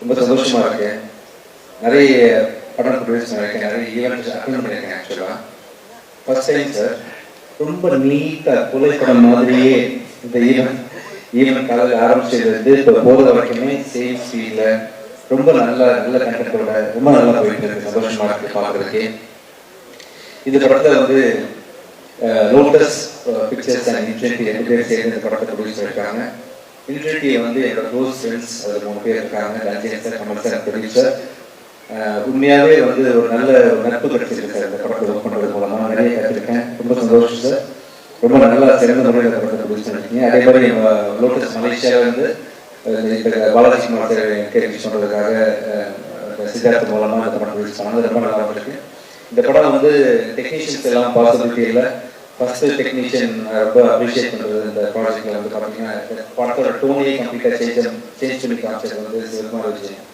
ரொம்ப சந்தோஷமா இருக்கு. நிறைய படம் ப்ரொடியூஸ் பண்ணியிருக்கேன் நிறைய ஈவெண்ட் அட்டன் பண்ணியிருக்கேன் ஆக்சுவலாக ஃபர்ஸ்ட் டைம் சார் ரொம்ப நீட்டாக புகைப்படம் மாதிரியே இந்த ஈவெண்ட் ஈவெண்ட் காலையில் ஆரம்பிச்சதுலேருந்து இப்போ போகிற வரைக்குமே சேம் ஸ்பீடில் ரொம்ப நல்ல நல்ல கண்டென்ட்டோட ரொம்ப நல்லா போயிட்டு இருக்கு. சந்தோஷமா இருக்கு பார்க்கறதுக்கு. இந்த படத்தில் வந்து லோட்டஸ் பிக்சர்ஸ் அண்ட் இன்ஃபினிட்டி ரெண்டு பேர் சேர்ந்து இந்த படத்தை ப்ரொடியூஸ் பண்ணியிருக்காங்க. இன்ட்ரிட்டியை வந்து என்னோட க்ளோஸ் ஃப்ரெண்ட்ஸ் அதில் மூணு பேர் இருக்காங்க. Ranjan sir Kamal sir producer உண்மையாகவே வந்து ஒரு நல்ல நட்பு கிடைச்சிருக்கு சார் இந்த படத்தை ஒர்க் பண்ணுறது மூலமாக நிறைய கற்றுருக்கேன் ரொம்ப சந்தோஷம் சார் ரொம்ப நல்லா சிறந்த முறையில் இந்த படத்தை ப்ரொடியூஸ் பண்ணிருக்கீங்க. அதே மாதிரி நம்ம லோட்டஸ் மலேசியாவிலிருந்து பாலாஜி குமார் சார் என்கரேஜ் பண்ணுறதுக்காக சித்தார்த்த மூலமாக இந்த படம் ப்ரொடியூஸ் பண்ணது ரொம்ப நல்லா இருக்கு இந்த படம் வந்து டெக்னீஷியன்ஸ் எல்லாம் பாசிபிலிட்டி இல்லை. ஃபஸ்ட்டு டெக்னீஷியன் ரொம்ப அப்ரிஷியேட் பண்ணுறது இந்த ப்ராஜெக்டில் வந்து பார்த்தீங்கன்னா படத்தோட டோனியே கம்ப்ளீட்டாக சேஞ்ச் சேஞ்ச் பண்ணி காமிச்சது வந்து சிவகுமார் விஜயன்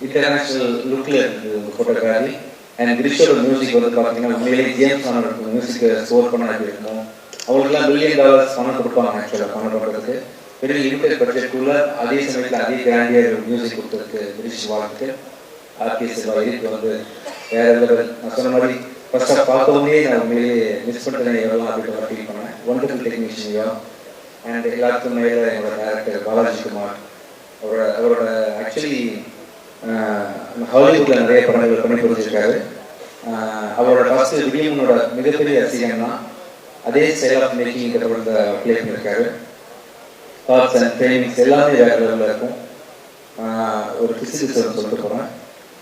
இன்டர்நேஷ்னல் லுக்கில் இருந்தது ஃபோட்டோகிராஃபி அண்ட் கிரிஷோட மியூசிக் வந்து பார்த்தீங்கன்னா உண்மையிலே ஜேம்ஸ் ஆனோட மியூசிக்கை ஸ்கோர் பண்ண எப்படி இருக்கும். அவங்களுக்குலாம் மில்லியன் டாலர்ஸ் பணம் கொடுப்பாங்க ஆக்சுவலாக பணம் பண்ணுறதுக்கு பெரிய லிமிடெட் பட்ஜெட்டுக்குள்ள அதே சமயத்தில் அதே கிராண்டியர் மியூசிக் கொடுத்துருக்கு கிரிஷ் வாழ்க்கை ஆர்கே சிவா இதுக்கு வந்து வேற நான் சொன்ன மாதிரி ஃபர்ஸ்ட் பார்த்தோன்னே நான் உண்மையிலேயே மிஸ் பண்ணிட்டேன் எவ்வளோ அப்படின்னு ஃபீல் பண்ணேன்? ஒண்டர்ஃபுல் டெக்னீஷியன் அண்ட் எல்லாத்துக்கும் மேலே என்னோட டேரக்டர் பாலாஜி குமார். அவரோட அவரோட ஆக்சுவலி ஹாலிவுட்ல நிறைய படங்கள் பண்ணி கொடுத்துருக்காரு. அவரோட ஃபர்ஸ்ட் வில்லியமனோட மிகப்பெரிய ரசிகன்னா அதே ஸ்டைல் ஆஃப் மேக்கிங் படத்தை ப்ளே பண்ணியிருக்காரு தாட்ஸ் அண்ட் ட்ரைனிங்ஸ் எல்லாமே வேற லெவலில் இருக்கும். ஒரு பிசிக்ஸ் சொல்லிட்டு போகிறேன்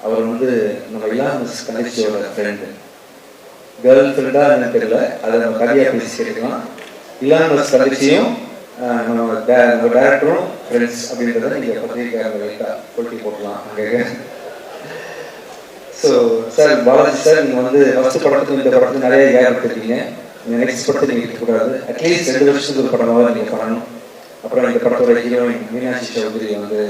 அவர் வந்து நம்ம இலாம் மிஸ் கணேஷியோட ஃப்ரெண்டு கேர்ள் ஃப்ரெண்டாக என்னன்னு தெரியல. அதை நம்ம கதையாக பேசிக்கலாம் கேட்டுக்கலாம் இலாம் நம்ம நம்ம டேரக்டரும் ஃப்ரெண்ட்ஸ் அப்படின்றத நீங்கள் பத்திரிக்கையாளர் லைட்டாக போட்டி போடலாம் அங்கே. ஸோ சார் பாலாஜி சார் நீங்கள் வந்து ஃபஸ்ட் படத்துக்கு இந்த படத்துக்கு நிறைய கேர் எடுத்துருக்கீங்க. நெக்ஸ்ட் படத்தை நீங்கள் இருக்கக்கூடாது அட்லீஸ்ட் ரெண்டு வருஷத்துக்கு ஒரு படமாக நீங்கள் பண்ணணும். அப்புறம் இந்த படத்தோட ஹீரோயின் மீனாட்சி சௌத்ரி வந்து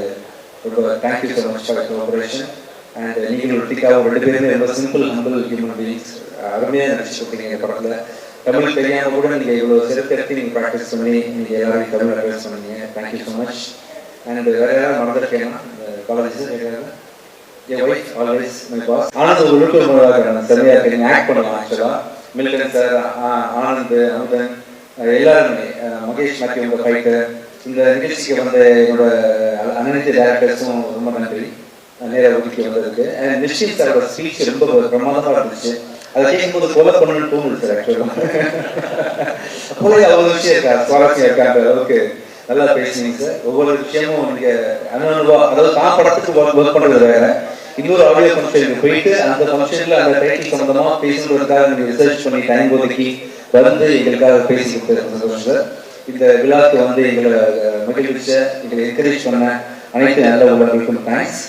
ரொம்ப thank you sir much for cooperation and நீங்கள் ருத்திகாவும் ரெண்டு பேருமே ரொம்ப சிம்பிள் ஹம்பிள் ஹியூமன் பீயிங்ஸ் அருமையாக நடிச்சு கொடுத்தீங்க படத்தில். தமிழ் தெரியாமல் கூட நீங்கள் இவ்வளோ சிறப்பெடுத்து நீங்கள் ப்ராக்டிஸ் பண்ணி நீங்கள் எல்லாரும் தமிழ் அட்வைஸ் பண்ணீங்க. Thank you so much and வேற யாராவது மறந்துருக்கேன்னா college N wife always my boss Anand ஒரு இருக்கு. நீங்க ஆக்ட் பண்ணலாம் ஆக்சுவலா மில்டன் சார் ஆனந்த் அமுதன் எல்லாருமே மகேஷ் மேத்யூ உங்க இந்த நிகழ்ச்சிக்கு வந்த என்னோட அ- அனைத்து டேரக்டர்ஸும் ரொம்ப நன்றி. நேர ஒதுக்கி வந்திருக்கு. அண்ட் சாரோட ஸ்பீச் ரொம்ப பிரமாதமா இருந்துச்சு. அதை கேட்கும்போது கொலை பண்ணணும்னு தோணுது சார் ஆக்சுவலாக கொலை அவ்வளவு விஷயம் இருக்கா? சுவாரஸ்யம் இருக்கா அந்த அளவுக்கு? நல்லா பேசினீங்க சார். ஒவ்வொரு விஷயமும் நீங்க அனுபவா அதாவது நான் படத்துக்கு ஒர்க் பண்றது வேற. இன்னொரு ஆடியோ ஃபங்க்ஷனுக்கு போயிட்டு அந்த ஃபங்க்ஷன்ல அந்த டைட்டில் சம்பந்தமா பேசுறதுக்காக நீங்க ரிசர்ச் பண்ணி டைம் ஒதுக்கி வந்து எங்களுக்காக பேசி கொடுத்தது சார். இந்த விழாக்கு வந்து எங்களை மகிழ்விச்ச எங்களை என்கரேஜ் பண்ண அனைத்து நல்ல உள்ளவர்களுக்கும் தேங்க்ஸ்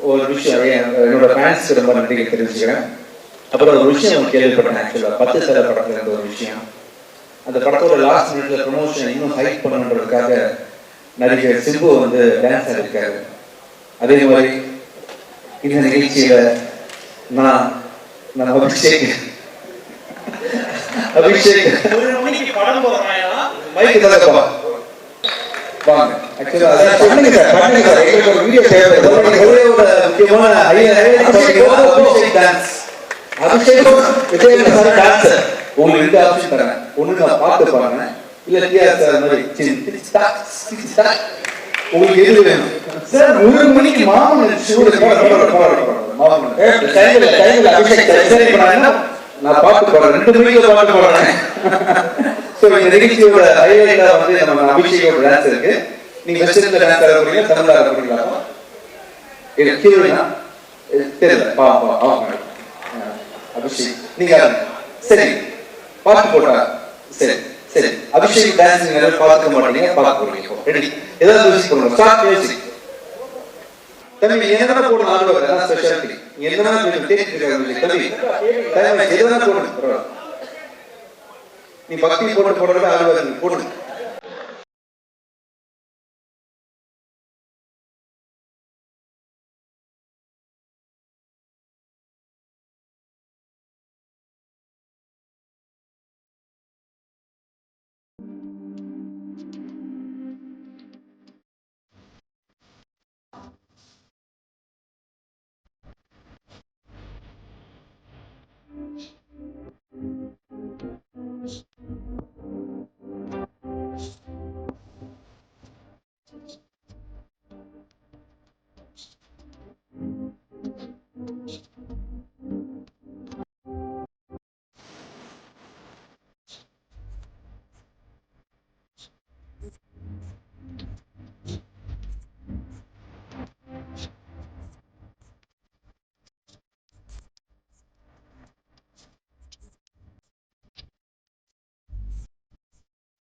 ஒரு விஷயம் என்- என்னோட ஃபேன்ஸ் ரொம்ப நன்றி தெரிவிச்சுக்கிறேன். அப்புறம் ஒரு விஷயம் கேள்விப்பட்டேன் ஆக்சுவலா பத்து தலை படத்துல இருந்த ஒரு விஷயம். அந்த படத்தோட லாஸ்ட் மினிட்ல ப்ரொமோஷன் இன்னும் ஹைட் பண்ணணுன்றதுக்காக நடிகர் சிம்பு வந்து டான்ஸ் ஆடிருக்காரு. அதே மாதிரி இந்த நிகழ்ச்சியில நான் நான் அபிஷேக். அபிஷேக். ஒரு மணிக்கு படம் போடுறாயா மைக் தரப்பா வாங்க. உங்களுக்கு ரெண்டு ஆப்ஷன் தரேன் ஒண்ணு நான் பார்த்து பாருங்க. இல்ல டிஆர் சார் மாதிரி உங்களுக்கு எது வேணும்? சார் ஒரு மணிக்கு மாமன் நான் பாட்டு பாடுறேன். ரெண்டு மணிக்கு பாட்டு பாடுறேன். சோ இந்த நிகழ்ச்சியோட ஹைலைட்டா வந்து நம்ம அபிஷேகோட டான்ஸ் இருக்கு. நீங்க வெஸ்டர்ன்ல டான்ஸ் ஆட போறீங்க தமிழ்ல ஆட போறீங்களா இது கேளுனா தெரியல. பா பா அவங்க அபிஷேக். நீங்க. சரி. பாட்டு. போட்டா. சரி. சரி. அபிஷேக் டான்ஸ் நீங்க பார்த்துக்க மாட்டீங்க. பார்க்க போறீங்க ரெடி ஏதாவது மியூசிக் பண்ணுங்க ஸ்டார்ட் மியூசிக் தம்பி நீ என்ன போடணும்? ஆடுவாங்க அதான் ஸ்பெஷாலிட்டி நீ என்ன டேக் இருக்காங்க தம்பி நீ பக்தி போட்டு போடுறது ஆடுவாங்க போடுங்க.